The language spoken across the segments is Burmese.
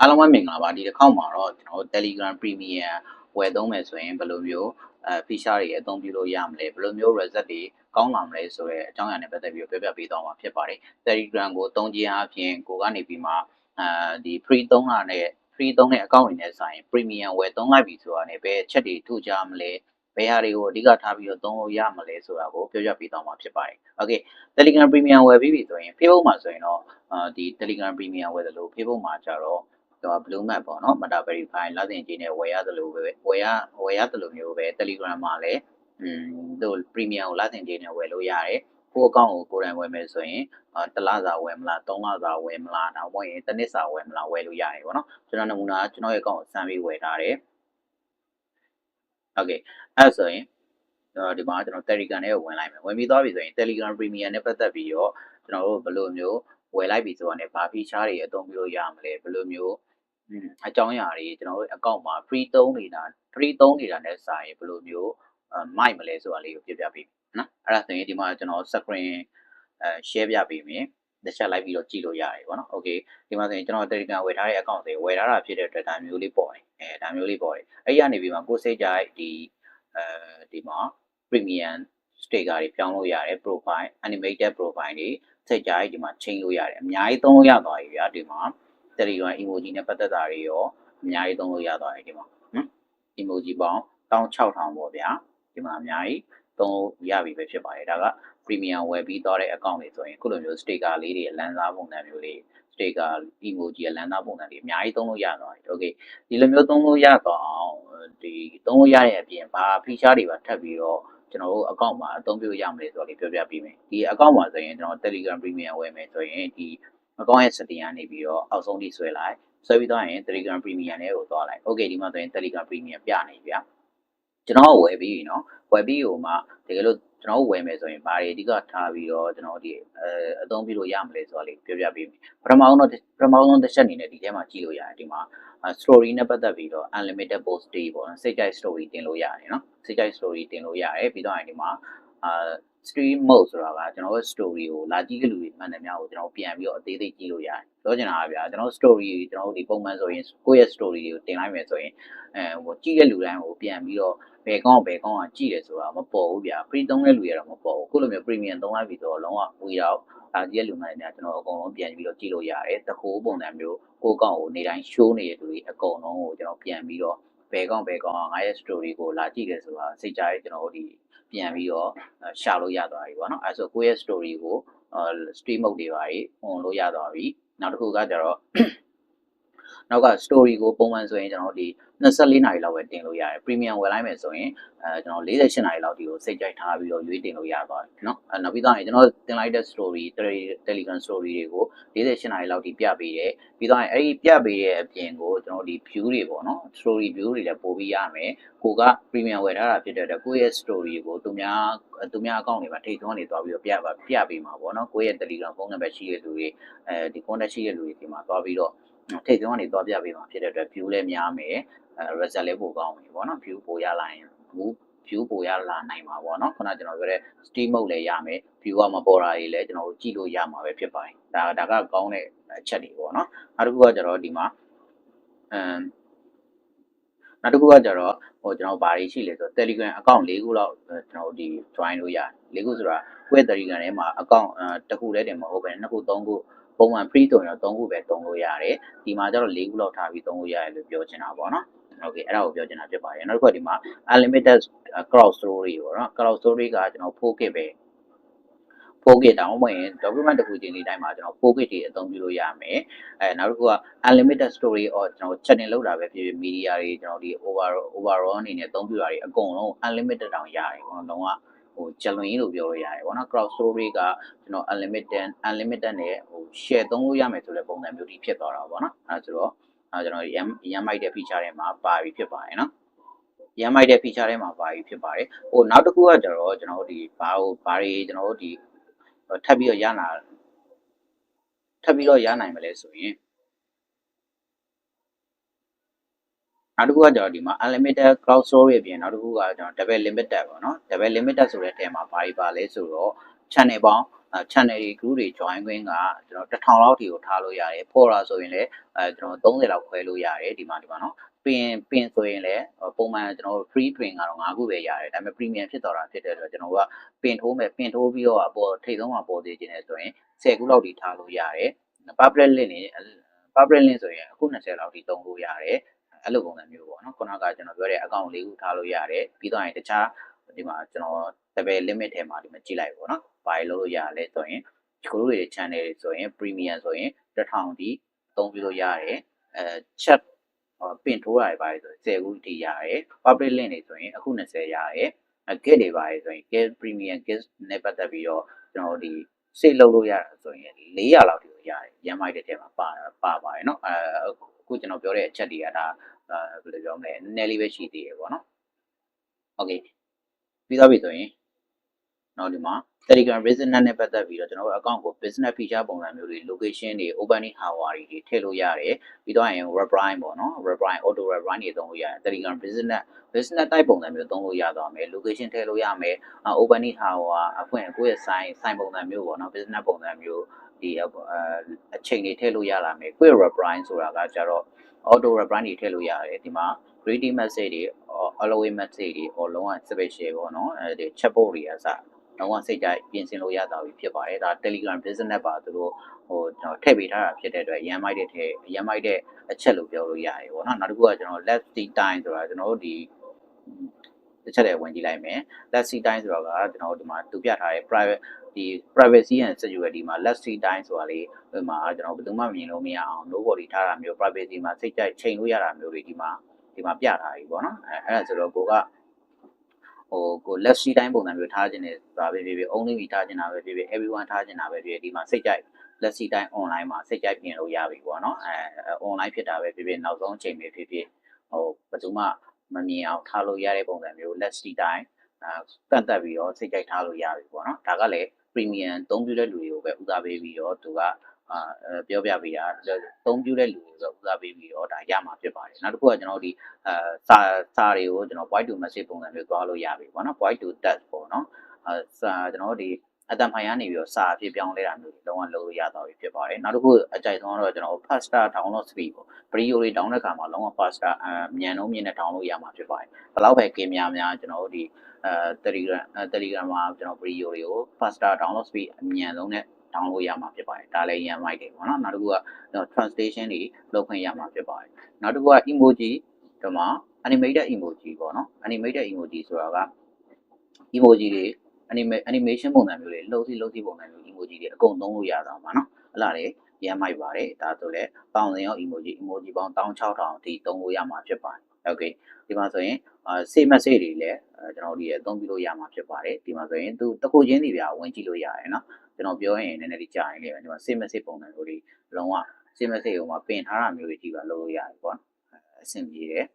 အားလုံးပဲမင်္ဂလာပါဒီတစ်ခေါက်မှာတော့ကျွန်တော်တို့ Telegram Premium ဝယ်သုံးမယ်ဆိုရင်ဘယ်လိုမျိုးအဲ feature တွေအသုံးပြုလို့ရမလဲဘယ်လိုမျိုး result တွေကောင်းလာမလဲဆိုတော့အကြောင်းအရာနဲ့ပတ်သက်ပြီးတော့ပြောပြပေးသွားမှာဖြစ်ပါတယ် Telegram ကိုသုံးခြင်းအပြင်ကိုကနေပြီးမှအဲဒီ free သုံးတာနဲ့ free သုံးတဲ့ account တွေနဲ့ဆိုင် premium ဝယ်သုံးလိုက်ပြီဆိုတာနဲ့ဘယ်ချက်တွေထူကြမလဲဘယ်ဟာတွေကိုအဓိကထားပြီးတော့သုံးလို့ရမလဲဆိုတာကိုပြောပြပေးသွားမှာဖြစ်ပါတယ် Okay Telegram Premium ဝယ်ပြီးပြီဆိုရင် Facebook မှာဆိုရင်တော့အာဒီ Telegram Premium ဝယ်တယ်လို့ Facebook မှာကြတော့ တော့ blue map ပေါ့နော် meta verify လသင်ကြီးနဲ့ဝယ်ရတယ်လို့ပဲဝယ်ရဝယ်ရတယ်လို့မျိုးပဲ Telegram မှာလည်းอืมတို့ premium ကိုလသင်ကြီးနဲ့ဝယ်လို့ရတယ်ကိုယ့်အကောင့်ကိုကိုယ်တိုင်ဝယ်မယ်ဆိုရင်အာတစ်လစာဝယ်မလားသုံးလစာဝယ်မလားဒါမှမဟုတ်ရင်တစ်နှစ်စာဝယ်မလားဝယ်လို့ရတယ်ပေါ့နော်ကျွန်တော်နမူနာကျွန်တော်ရဲ့အကောင့်ကိုစမ်းပြီးဝယ်ထားတယ် Okay အဲ့ဆိုရင်တော့ဒီမှာကျွန်တော် Telegram နဲ့ဝင်လိုက်မယ်ဝင်ပြီးသွားပြီဆိုရင် Telegram Premium နဲ့ပတ်သက်ပြီးတော့ကျွန်တော်တို့ဘယ်လိုမျိုးဝယ်လိုက်ပြီဆိုတော့ねဘာ feature တွေအသုံးပြုလို့ရမလဲဘယ်လိုမျိုးอืม အကြောင်းအရာတွေကျွန်တော်တို့ account မှာ free သုံးနေတာ free သုံးနေတာနဲ့စာရင်ဘယ်လိုမျိုးအမိုက်မလဲဆိုတာလေးကိုပြပြပေးမယ်နော်အဲ့ဒါဆိုရင်ဒီမှာကျွန်တော် screen အဲ share ပြပေးမယ်တစ်ချက်လိုက်ပြီးတော့ကြည့်လို့ရတယ်ပေါ့နော် okay ဒီမှာဆိုရင်ကျွန်တော် Telegram ဝယ်ထားတဲ့ account တွေဝယ်ထားတာဖြစ်တဲ့အတွက်ဒါမျိုးလေးပေါ့တယ်အဲဒါမျိုးလေးပေါ့တယ်အဲ့ဒီကနေပြီးမှကိုယ်စိတ်ကြိုက်ဒီအဲဒီမှာ premium sticker တွေပြောင်းလို့ရတယ် profile animated profile တွေစိတ်ကြိုက်ဒီမှာချိန်လို့ရတယ်အများကြီးသုံးလို့ရသွားပြီဗျာဒီမှာ Telegram emoji နဲ့ပတ်သက်တာတွေရောအများကြီးသုံးလို့ရသွားပြီဒီမှာဟမ် emoji ပေါင်း16000ပေါ့ဗျာဒီမှာအများကြီးသုံးလို့ရပြီပဲဖြစ်ပါတယ်ဒါက premium ဝယ်ပြီးသွားတဲ့ account တွေဆိုရင်ခုလိုမျိုး sticker လေးတွေလမ်းစားပုံစံမျိုးလေး sticker emoji အလမ်းသားပုံစံတွေအများကြီးသုံးလို့ရသွားပြီ okay ဒီလိုမျိုးသုံးလို့ရတော့အောင်ဒီသုံးလို့ရတဲ့အပြင်ဘာ feature တွေပါထပ်ပြီးတော့ကျွန်တော်တို့ account မှာအသုံးပြုရမလဲဆိုတော့လေးပြောပြပေးမယ်ဒီ account မှာဆိုရင်ကျွန်တော် Telegram Premium ဝယ်မယ်ဆိုရင်ဒီ မကောင်းရဲ့ setting ကနေပြီးတော့အောက်ဆုံးထိဆွဲလိုက်ဆွဲပြီးတော့ရင် Telegram Premium နဲ့ကိုသွားလိုက် okay ဒီမှာဆိုရင် Telegram Premium ပြနေပြီဗျာကျွန်တော်ဝယ်ပြီးနော်ဝယ်ပြီးဟိုမှာတကယ်လို့ကျွန်တော်ဝယ်မယ်ဆိုရင်ဘာတွေအဓိကထားပြီးတော့ကျွန်တော်ဒီအဲအသုံးပြုလို့ရမလဲဆိုတာလေးပြောပြပေးမယ်ပထမအောင်တော့ပထမအောင်တစ်ချက်အနေနဲ့ဒီထဲမှာကြည့်လို့ရတယ်ဒီမှာ story နဲ့ပတ်သက်ပြီးတော့ unlimited post တွေပေါ့နော်စိတ်ကြိုက် story တင်လို့ရတယ်နော်စိတ်ကြိုက် story တင်လို့ရတယ်ပြီးတော့အဲဒီမှာအာ stream mode ဆိုတာကကျွန်တော်တို့ story ကိုလာကြည့်တဲ့လူတွေမှန်တယ်များကိုကျွန်တော်ပြန်ပြီးတော့အသေးသေးကြည့်လို့ရတယ်ပြောချင်တာကဗျာကျွန်တော် story ကျွန်တော်တို့ဒီပုံမှန်ဆိုရင်ကိုယ့်ရဲ့ story တွေကိုတင်လိုက်မယ်ဆိုရင်အဲဟိုကြည့်တဲ့လူတိုင်းကိုပြန်ပြီးတော့ဘယ်ကောင်းဘယ်ကောင်းကကြည့်တယ်ဆိုတာမပေါ်ဘူးဗျာ free သုံးတဲ့လူတွေတော့မပေါ်ဘူးခုလိုမျိုး premium သုံးလိုက်ပြီဆိုတော့လုံးဝဝီတော့ဒါကြည့်တဲ့လူမှန်တယ်များကျွန်တော်အကုန်လုံးပြန်ပြီးတော့ကြည့်လို့ရတယ်တခိုးပုံစံမျိုးကိုယ့်ကောင်းကိုနေတိုင်း show နေတဲ့လူတွေအကုန်လုံးကိုကျွန်တော်ပြန်ပြီးတော့ဘယ်ကောင်းဘယ်ကောင်းငါရဲ့ story ကိုလာကြည့်တယ်ဆိုတာစိတ်ကြိုက်ကျွန်တော်တို့ဒီ ပြန်ပြီးတော့ရှာလို့ရသွားပြီပေါ့နော်အဲဆိုကိုယ့်ရဲ့ story ကို stream mode တွေပါကြီး on လို့ရသွားပြီနောက်တစ်ခုကကျတော့ နောက်က story ကိုပုံမှန်ဆိုရင်ကျွန်တော်ဒီ24နာရီလောက်ပဲတင်လို့ရတယ် premium ဝယ်လိုက်မယ်ဆိုရင်အဲကျွန်တော်48နာရီလောက်ဒီကိုစိတ်ကြိုက်ထားပြီးတော့ရွေးတင်လို့ရသွားတယ်เนาะအဲနောက်ပြီးတော့ကျွန်တော်တင်လိုက်တဲ့ story telegram story တွေကို48နာရီလောက်ဒီပြပေးတယ်ပြီးတော့အဲ့ဒီပြပေးတဲ့အပြင်ကိုကျွန်တော်ဒီ view တွေပေါ့နော် story view တွေလည်းပို့ပြီးရမယ်ကိုက premium ဝယ်ထားတာဖြစ်တဲ့အတွက်ကိုယ့်ရဲ့ story ကိုသူများသူများအကောင့်တွေမှာထိတ်သွင်းနေသွားပြီးတော့ပြပါပြပေးမှာပေါ့နော်ကိုယ့်ရဲ့ telegram ဖုန်းနံပါတ်ရှိတဲ့လူတွေအဲဒီ contact ရှိတဲ့လူတွေဒီမှာသွားပြီးတော့ ထိတ်သွင်းကနေသွားပြပေးမှာဖြစ်တဲ့အတွက် view လည်းများမယ်အဲ result လည်းပိုကောင်းပြီပေါ့နော် view ပိုရလာရင် view ပိုရလာနိုင်မှာပေါ့နော်ခုနကျွန်တော်ပြောတဲ့ steam mode လည်းရမယ် view ကမပေါ်တာတွေလည်းကျွန်တော်တို့ကြည့်လို့ရမှာပဲဖြစ်ပါတယ်ဒါဒါကကောင်းတဲ့အချက်တွေပေါ့နော်နောက်တစ်ခုကကျတော့ဒီမှာအမ်နောက်တစ်ခုကကျတော့ဟိုကျွန်တော်ဘာတွေရှိလဲဆိုတော့ Telegram account ၄ခုလောက်ကျွန်တော်ဒီ join လို့ရတယ်၄ခုဆိုတာကိုယ့် Telegram ထဲမှာ account တစ်ခုတည်းတင်မဟုတ်ပဲနှစ်ခုသုံးခု ပုံမှန် free ဆိုရင်တော့3ခုပဲသုံးလို့ရတယ်ဒီမှာကျတော့4ခုလောက်ထားပြီးသုံးလို့ရတယ်လို့ပြောချင်တာပေါ့နော် okay အဲ့ဒါကိုပြောချင်တာဖြစ်ပါတယ်နောက်တစ်ခုကဒီမှာ unlimited crowd story ပေါ့နော် crowd story ကကျွန်တော် 4K ပဲ 4K တောင်မှရင် document တစ်ခုချင်းဒီတိုင်းမှာကျွန်တော် 4K တွေအသုံးပြုလို့ရမယ်အဲနောက်တစ်ခုက unlimited story or ကျွန်တော် chatting လုပ်တာပဲဖြစ်ဖြစ် media တွေကျွန်တော်ဒီ overall overall အနေနဲ့အသုံးပြုတာတွေအကုန်လုံး unlimited တောင်ရတယ်ပေါ့နော်လုံးဝဟိုဂျလွန်ကြီးလို့ပြောလို့ရတယ်ပေါ့နော် crowd story ကကျွန်တော် unlimited unlimited နဲ့ဟို share သုံးလို့ရမယ်ဆိုတဲ့ပုံစံမျိုးဒီဖြစ်သွားတာပေါ့နော်အဲဆိုတော့အဲကျွန်တော်ရမ်းရမ်းမိုက်တဲ့ feature တွေမှာပါပြီးဖြစ်ပါတယ်နော်ရမ်းမိုက်တဲ့ feature တွေမှာပါပြီးဖြစ်ပါတယ်ဟိုနောက်တစ်ခုကကျတော့ကျွန်တော်တို့ဒီဘာဟိုဘာတွေကျွန်တော်တို့ဒီထပ်ပြီးတော့ရနာထပ်ပြီးတော့ရနိုင်မလဲဆိုရင်နောက်တစ်ခုကကျွန်တော်ဒီမှာ unlimited cloud storage အပြင်နောက်တစ်ခုကကျွန်တော် double limited ပေါ့နော် double limited ဆိုတဲ့ထဲမှာဘာတွေပါလဲဆိုတော့ channel ပေါင်းအဲ channel တွေ group တွေ join ခွင့်ကကျွန်တော်1000လောက်ထိကိုထားလို့ရတယ် follower ဆိုရင်လည်းအဲကျွန်တော်30လောက်ခွဲလို့ရတယ်ဒီမှာဒီမှာနော်ပင်ပင်ဆိုရင်လည်းပုံမှန်ကျွန်တော် free pin ကတော့9ခုပဲရတယ်ဒါပေမဲ့ premium ဖြစ်တော့တာဖြစ်တဲ့အတွက်ကျွန်တော်ကပင်ထိုးမယ်ပင်ထိုးပြီးတော့အပေါ်ထိပ်ဆုံးမှာပေါ်သေးခြင်းနဲ့ဆိုရင်10ခုလောက်ထိထားလို့ရတယ် public link နေ public link ဆိုရင်အခု20လောက်ထိသုံးလို့ရတယ်အဲ့လိုပုံစံမျိုးပေါ့နော်ခုနကကျွန်တော်ပြောတဲ့ account လေးခုထားလို့ရတယ်ပြီးတော့ရင်တခြား ဒီမှာကျွန်တော် level limit ထဲမှာဒီမှာကြည့်လိုက်ပေါ့နော်ဘာလို့လို့ရလဲဆိုရင်ဒီလိုတွေ channel တွေဆိုရင် premium ဆိုရင်1000ထိသုံးပြီးလို့ရတယ်အဲ chat ပင်ထိုးတာတွေပါဆို10ခုထိရတယ် public link တွေဆိုရင်အခု20ရတယ်အ get တွေပါဆိုရင် get premium get နဲ့ပတ်သက်ပြီးတော့ကျွန်တော်ဒီစိတ်လုပ်လို့ရတာဆိုရင်400လောက်ထိရတယ်ရမ်းမိုက်တဲ့ထဲမှာပါပါပါတယ်เนาะအဲအခုကျွန်တော်ပြောတဲ့အချက်တွေကဒါဘယ်လိုပြောမလဲနည်းနည်းလေးပဲရှိသေးတယ်ပေါ့နော် okay ပြီးသွားပြီဆိုရင်နောက်ဒီမှာ Telegram business နဲ့ပတ်သက်ပြီးတော့ကျွန်တော်တို့ account ကို business feature ပုံစံမျိုးတွေ location တွေ opening hour တွေထည့်လို့ရတယ်ပြီးတော့ရင် reply ပေါ့နော် reply auto reply တွေသုံးလို့ရတယ် Telegram business business type ပုံစံမျိုးသုံးလို့ရသွားမယ် location ထည့်လို့ရမယ် opening hour အဖွင့်ကိုယ့်ရဲ့ sign sign ပုံစံမျိုးပေါ့နော် business ပုံစံမျိုးဒီအချိန်တွေထည့်လို့ရလာမယ်ကိုယ့် reply ဆိုတာကကြတော့ auto reply တွေထည့်လို့ရတယ်ဒီမှာ greeting message တွေ allow message တွေအလုံးဝ special ပေါ့နော်အဲဒီ chat box တွေအစလုံးဝစိတ်ကြိုက်ပြင်ဆင်လို့ရတာဖြစ်ပါတယ်ဒါ Telegram business ပါသူတို့ဟိုကျွန်တော်ထည့်ပေးထားတာဖြစ်တဲ့အတွက်ရမ်းမိုက်တဲ့ထဲရမ်းမိုက်တဲ့အချက်လို့ပြောလို့ရတယ်ပေါ့နော်နောက်တစ်ခုကကျွန်တော် left see time ဆိုတာကျွန်တော်တို့ဒီတစ်ချက်လည်းဝင်ကြည့်လိုက်မယ် left see time ဆိုတာကကျွန်တော်တို့ဒီမှာသူပြထားတဲ့ private ဒီ privacy and security မှာ left see time ဆိုတာလေးဒီမှာကျွန်တော်ဘယ်သူမှမြင်လို့မရအောင် nobody ထားတာမျိုး privacy မှာစိတ်ကြိုက်ချိန်လို့ရတာမျိုးတွေဒီမှာ ဒီမှာပြထားပြီပေါ့နော်အဲအဲ့ဒါဆိုတော့ကိုကဟိုကို left see time ပုံစံမျိုးထားခြင်းနဲ့ဒါပဲဖြစ်ဖြစ် only ထားခြင်းတာပဲဖြစ်ဖြစ် everyone ထားခြင်းတာပဲဖြစ်ဖြစ်ဒီမှာစိတ်ကြိုက် left see time online မှာစိတ်ကြိုက်ပြင်လို့ရပြီပေါ့နော်အဲ online ဖြစ်တာပဲဖြစ်ဖြစ်နောက်ဆုံးအချိန်ပဲဖြစ်ဖြစ်ဟိုဘယ်သူမှမမြင်အောင်ထားလို့ရတဲ့ပုံစံမျိုး left see time အဲကန့်သက်ပြီးတော့စိတ်ကြိုက်ထားလို့ရပြီပေါ့နော်ဒါကလည်း premium သုံးပြုတဲ့လူတွေကိုပဲဦးစားပေးပြီးတော့သူက အာပြောပြပေးတာသုံးပြုတဲ့လူတွေကိုဦးစားပေးပြီးတော့ဒါရမှာဖြစ်ပါတယ်နောက်တစ်ခုကကျွန်တော်ဒီအာစာစာတွေကိုကျွန်တော် point to message ပုံစံမျိုးသွားလို့ရပြီပေါ့နော် point to text ပေါ့နော်အာစာကျွန်တော်ဒီအတန်ဖိုင်ကနေပြီးတော့စာအဖြစ်ပြောင်းလဲတာမျိုးတွေလုံးဝလုပ်လို့ရသွားပြီဖြစ်ပါတယ်နောက်တစ်ခုအကြိုက်ဆုံးတော့ကျွန်တော် faster download speed ပေါ့ video တွေ download ခါမှာလုံးဝ faster အမြန်နှုန်းမြင့်နဲ့ download ရမှာဖြစ်ပါတယ်ဘယ်လောက်ပဲကင်များများကျွန်တော်တို့ဒီအဲ Telegram Telegram မှာကျွန်တော် video တွေကို faster download speed အမြန်ဆုံးနဲ့ download ရမှာဖြစ်ပါတယ်ဒါလည်းရမ်းမိုက်တယ်ပေါ့နော်နောက်တစ်ခုက translation တွေလုပ်ခွင့်ရမှာဖြစ်ပါတယ်နောက်တစ်ခုက emoji ဒီမှာ animated emoji ပေါ့နော် animated emoji ဆိုတာက emoji တွေ animation ပုံစံမျိုးတွေလှုပ်စီးလှုပ်စီးပုံစံမျိုး emoji တွေအကုန်သုံးလို့ရတာပါနော်အဲ့လားလေရမ်းမိုက်ပါတယ်ဒါဆိုလဲပေါင်စင်ရော emoji emoji ပေါင်း16000အထိသုံးလို့ရမှာဖြစ်ပါတယ် okay ဒီမှာဆိုရင်အာ save message တွေလည်းကျွန်တော်ဒီအသုံးပြုလို့ရမှာဖြစ်ပါတယ်ဒီမှာဆိုရင်သူတခုချင်းစီပြဝင်ကြည့်လို့ရတယ်နော် ကျွန်တော်ပြောရင်နည်းနည်းလေးကြာရင်လေဒီမှာ save message ပုံစံမျိုးတွေလုံးဝ save message ကိုမှပင်ထားတာမျိုးတွေကြည့်ပါလို့ရတယ်ပေါ့အဆင်ပြေတယ်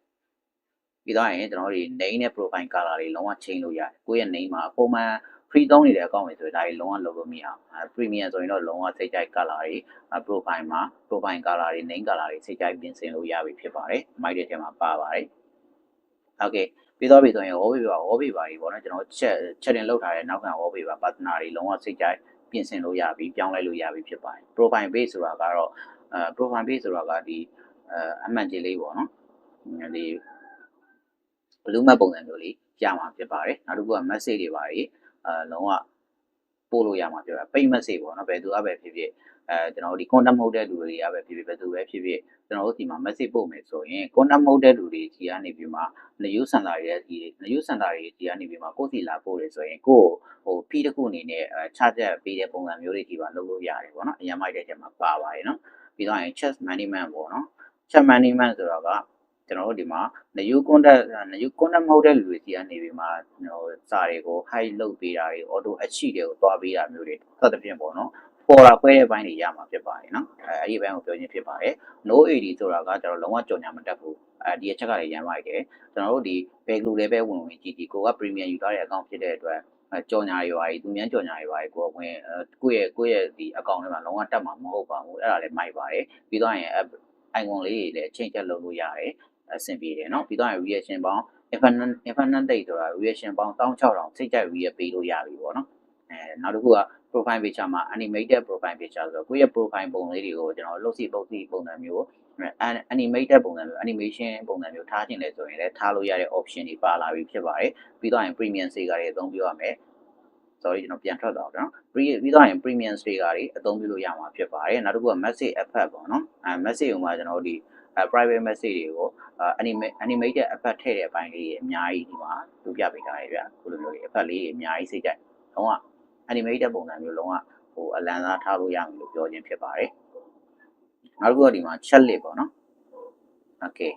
ပြီးတော့ရင်ကျွန်တော်တို့ဒီ name နဲ့ profile color တွေလုံးဝ change လို့ရတယ်ကိုယ့်ရဲ့ name မှာပုံမှန် free သုံးနေတဲ့အကောင့်တွေဆိုရင်ဒါတွေလုံးဝလုပ်လို့မရအောင် premium ဆိုရင်တော့လုံးဝစိတ်ကြိုက် color တွေ profile မှာ profile color တွေ name color တွေစိတ်ကြိုက်ပြင်ဆင်လို့ရပြီဖြစ်ပါတယ်မိုက်တဲ့ထဲမှာပါပါတယ် okay ပြီးတော့ပြီဆိုရင် wallpaper wallpaper တွေပေါ့နော်ကျွန်တော် chat chatting လုပ်ထားတဲ့နောက်ခံ wallpaper partner တွေလုံးဝစိတ်ကြိုက် ပြင်ဆင်လို့ရပြီပြောင်းလဲလို့ရပြီဖြစ်ပါတယ် profile base ဆိုတာကတော့အဲ profile base ဆိုတာကဒီအမှန်ကြီးလေးပေါ့နော်ဒီ blue map ပုံစံမျိုးလေးရမှာဖြစ်ပါတယ်နောက်တစ်ခုက message တွေပါတွေအဲလုံးဝ ပို့လို့ရမှာဖြစ်ပါတယ် page message ပေါ့နော်ဘယ်သူကပဲဖြစ်ဖြစ်အဲကျွန်တော်တို့ဒီ content မဟုတ်တဲ့လူတွေကပဲဖြစ်ဖြစ်ဘယ်သူပဲဖြစ်ဖြစ်ကျွန်တော်တို့ဒီမှာ message ပို့မယ်ဆိုရင် content မဟုတ်တဲ့လူတွေကြီးကနေပြီးမှ new center တွေရဲ့ဒီ new center တွေကြီးကနေပြီးမှကိုယ့်စီလာပို့တယ်ဆိုရင်ကိုယ့်ဟို fee တစ်ခုအနေနဲ့အဲ charge ပေးတဲ့ပုံစံမျိုးတွေကြီးပါလုပ်လို့ရတယ်ပေါ့နော်အရင်မိုက်တဲ့ချက်မှာပါပါတယ်နော်ပြီးတော့ရင် chat management ပေါ့နော် chat management ဆိုတော့က ကျွန်တော်တို့ဒီမှာ new content new content မဟုတ်တဲ့လူတွေကြီးကနေပြီးမှဟိုစာတွေကို high လုပ်ပေးတာတွေ auto achieve တွေကိုတွားပေးတာမျိုးတွေသတ်သဖြင့်ပေါ့နော်ပေါ်လာခွဲတဲ့ဘိုင်းတွေရမှာဖြစ်ပါတယ်နော်အဲအဲ့ဒီဘိုင်းကိုပြောချင်းဖြစ်ပါတယ် no AD ဆိုတာကကျွန်တော်လုံးဝကြော်ညာမတက်ဘူးအဲဒီအချက်ကလည်းရမ်းပါခဲ့ကျွန်တော်တို့ဒီဘယ်လူလည်းပဲဝင်ဝင်ကြည့်ကြည့်ကိုက premium ယူထားတဲ့ account ဖြစ်တဲ့အတွက်ကြော်ညာတွေပါသူများကြော်ညာတွေပါကိုဝင်ကိုယ့်ရဲ့ကိုယ့်ရဲ့ဒီ account ထဲမှာလုံးဝတက်မှာမဟုတ်ပါဘူးအဲ့ဒါလည်းမိုက်ပါတယ်ပြီးတော့ရင် icon လေးတွေလည်းချိန်ချက်လုပ်လို့ရတယ် အဆင်ပြေတယ်နော်ပြီးတော့ reaction ပေါင်း infinite infinite date ဆိုတာ reaction ပေါင်း16000စိတ်ကြိုက် react ပေးလို့ရပြီပေါ့နော်အဲနောက်တစ်ခုက profile picture မှာ animated profile picture ဆိုတော့ကိုယ့်ရဲ့ profile ပုံလေးတွေကိုကျွန်တော်လှုပ်စီပုတ်စီပုံစံမျိုး animated ပုံစံမျိုး animation ပုံစံမျိုးထားခြင်းလဲဆိုရင်လည်းထားလို့ရတဲ့ option တွေပါလာပြီဖြစ်ပါတယ်ပြီးတော့ရင် premium စေကတွေအသုံးပြုရမယ် sorry ကျွန်တော်ပြန်ထွက်တော့ကျွန်တော် pre ပြီးတော့ရင် premium စေကတွေအသုံးပြုလို့ရမှာဖြစ်ပါတယ်နောက်တစ်ခုက message effect ပေါ့နော်အဲ message ဥမာကျွန်တော်ဒီ private message တွေကို animate animated effect ထည့်တဲ့အပိုင်းလေးတွေအများကြီးဒီမှာပြပြပေးထားရပြခုလိုမျိုး effect လေးတွေအများကြီးစိတ်ကြိုက်လုံးဝ animated ပုံစံမျိုးလုံးဝဟိုအလံစားထားလို့ရမယ်လို့ပြောခြင်းဖြစ်ပါတယ်နောက်တစ်ခုကဒီမှာ chat list ပေါ့နော် okay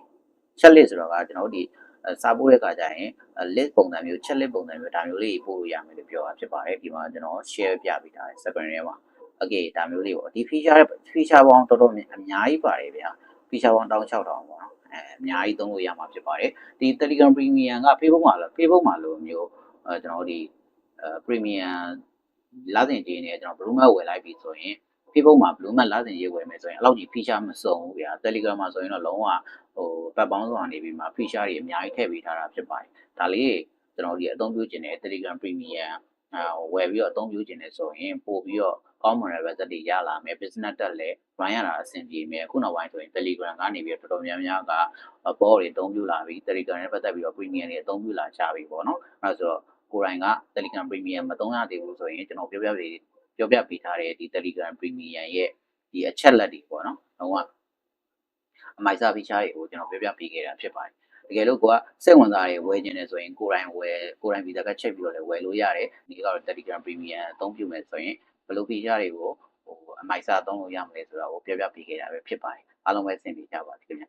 chat list ဆိုတော့ကကျွန်တော်တို့ဒီစာပို့တဲ့အခါကျရင် list ပုံစံမျိုး chat list ပုံစံမျိုးဒါမျိုးလေးပို့လို့ရမယ်လို့ပြောတာဖြစ်ပါတယ်ဒီမှာကျွန်တော် share ပြပေးထားတယ် screen ထဲမှာ okay ဒါမျိုးလေးပေါ့ဒီ feature feature ပေါင်းတော်တော်အများကြီးပါတယ်ဗျာ feature ပေါင်း16000ပေါ့နော်အဲအများကြီးသုံးလို့ရမှာဖြစ်ပါတယ်ဒီ Telegram Premium က Facebook မှာလို့ Facebook မှာလို့မျိုးအဲကျွန်တော်တို့ဒီအဲ Premium လာစဉ်ကြီးနေကျွန်တော် Blue Mail ဝယ်လိုက်ပြီဆိုရင် Facebook မှာ Blue Mail လာစဉ်ရေးဝယ်မယ်ဆိုရင်အဲ့လောက်ကြီး feature မစုံဘူးဗျာ Telegram မှာဆိုရင်တော့လုံးဝဟိုပတ်ပေါင်းစွာနေပြီးမှ feature တွေအများကြီးထည့်ပေးထားတာဖြစ်ပါတယ်ဒါလေးကျွန်တော်ဒီအသုံးပြုခြင်းတဲ့ Telegram Premium အာဝယ်ပြီးတော့အသုံးပြုခြင်းနဲ့ဆိုရင်ပို့ပြီးတော့ ကောင်းမွန်တဲ့ result တွေရလာမယ် business တက်လည်း run ရတာအဆင်ပြေမယ်ခုနောက်ပိုင်းဆိုရင် Telegram ကနေပြီးတော့တော်တော်များများကဘောတွေအသုံးပြုလာပြီ Telegram နဲ့ပတ်သက်ပြီးတော့ premium တွေအသုံးပြုလာကြပြီပေါ့နော်အဲဆိုတော့ကိုယ်တိုင်က Telegram premium မသုံးရသေးဘူးဆိုရင်ကျွန်တော်ပြောပြပေးပြောပြပေးထားတဲ့ဒီ Telegram premium ရဲ့ဒီအချက်လက်တွေပေါ့နော်တော့ကအမိုက်စာ feature တွေကိုကျွန်တော်ပြောပြပေးခဲ့တာဖြစ်ပါတယ်တကယ်လို့ကိုကစိတ်ဝင်စားတယ်ဝယ်ခြင်းနဲ့ဆိုရင်ကိုယ်တိုင်ဝယ်ကိုယ်တိုင်ဗီဇာကချက်ပြီးတော့လည်းဝယ်လို့ရတယ်ဒီကတော့ Telegram Premium အသုံးပြုမယ်ဆိုရင် ဘယ်လို feature တွေကိုဟိုအမိုက်စာသုံးလို့ရမလဲဆိုတာကိုပြောပြပေးခဲ့တာပဲဖြစ်ပါတယ်အားလုံးပဲသင်ပေးကြပါစေခင်ဗျ